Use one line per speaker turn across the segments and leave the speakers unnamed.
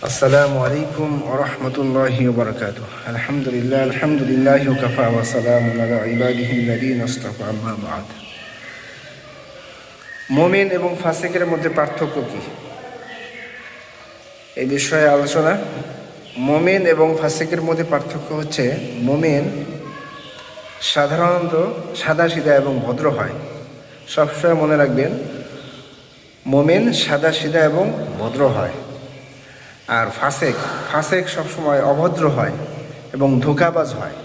السلام عليكم ورحمة الله وبركاته الحمد لله الحمد لله وكفى وسلام على عباده الذين اصطفى أما بعد মুমিন এবং ফাসিকের মধ্যে পার্থক্য কি এই বিষয়ে আলোচনা মুমিন এবং ফাসিকের মধ্যে পার্থক্য হচ্ছে মুমিন সাধারণত সাদা সিধা এবং ভদ্র হয় সবসময় মনে রাখবেন মুমিন সাদা সিধা এবং ভদ্র হয় আর ফাসেক ফাসেক সবসময় অভদ্র হয় এবং ধোকাবাজ হয়।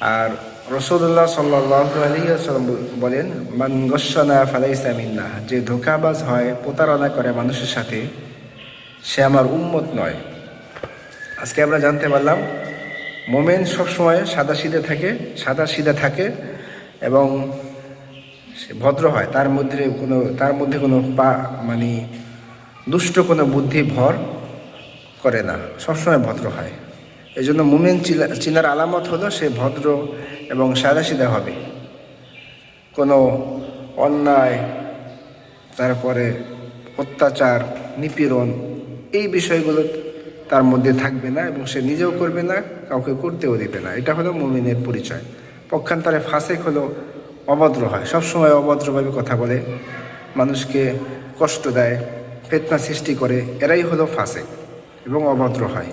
আর রসুল্লাহ সাল্লাহ আলিয়াল্লাম বলেন, মান গসানা ফালাইসা মিন্না যে ধোকাবাজ হয়, প্রতারণা করে মানুষের সাথে, সে আমার উন্মত নয়। আজকে আমরা জানতে পারলাম, মোমেন সবসময় সাদা সিধে থাকে, সাদা সিধে থাকে এবং সে ভদ্র হয়। তার মধ্যে কোনো, তার মধ্যে কোনো পা মানে দুষ্ট কোনো বুদ্ধি ভর করে না, সবসময় ভদ্র হয়। এই জন্য মুমেন চিনার আলামত হলো সে ভদ্র এবং সাদাসিধা হবে। কোনো অন্যায়, তারপরে অত্যাচার, নিপীড়ন এই বিষয়গুলো তার মধ্যে থাকবে না এবং সে নিজেও করবে না, কাউকে করতেও দেবে না। এটা হলো মুমিনের পরিচয়। পক্ষান্তরে ফাঁসেক হলো অভদ্র হয়, সবসময় অভদ্রভাবে কথা বলে, মানুষকে কষ্ট দেয় ফেতনা সৃষ্টি করে এরাই হলো ফাঁসে এবং অভদ্র হয়।